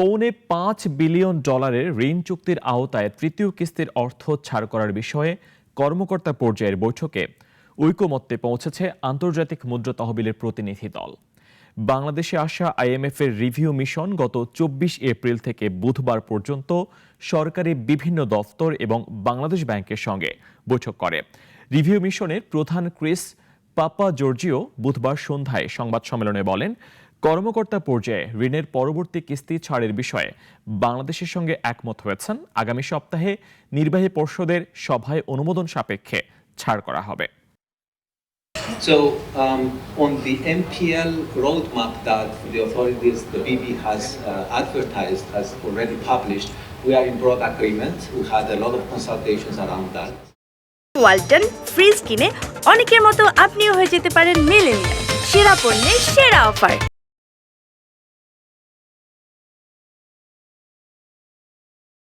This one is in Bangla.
পৌনে পাঁচ বিলিয়ন ডলারের ঋণ চুক্তির আওতায় তৃতীয় কিস্তির অর্থ ছাড় করার বিষয়ে কর্মকর্তা পর্যায়ের বৈঠকে ঐকমত্যে পৌঁছেছে আন্তর্জাতিক মুদ্রা তহবিলের প্রতিনিধি দল। বাংলাদেশে আসা আইএমএফ এর রিভিউ মিশন গত চব্বিশ এপ্রিল থেকে বুধবার পর্যন্ত সরকারি বিভিন্ন দফতর এবং বাংলাদেশ ব্যাংকের সঙ্গে বৈঠক করে। রিভিউ মিশনের প্রধান ক্রিস পাপা জর্জিও বুধবার সন্ধ্যায় সংবাদ সম্মেলনে বলেন কর্মকর্তা পর্যায়ে ঋণের পরবর্তী কিস্তি ছাড়ের বিষয়ে বাংলাদেশের সঙ্গে একমত হয়েছেন আগামী সপ্তাহে নির্বাহী পর্ষদের সভায় অনুমোদন সাপেক্ষে ছাড় করা হবে So um, on the MPL roadmap that the authorities, the BB has uh, advertised, has already published, we are in broad agreement. We had a lot of consultations around that. Walton fridge কিনে অনেকের মতো আপনিও হয়ে যেতে পারেন মেলেনিয়া সেরা পণ্যের সেরা অফার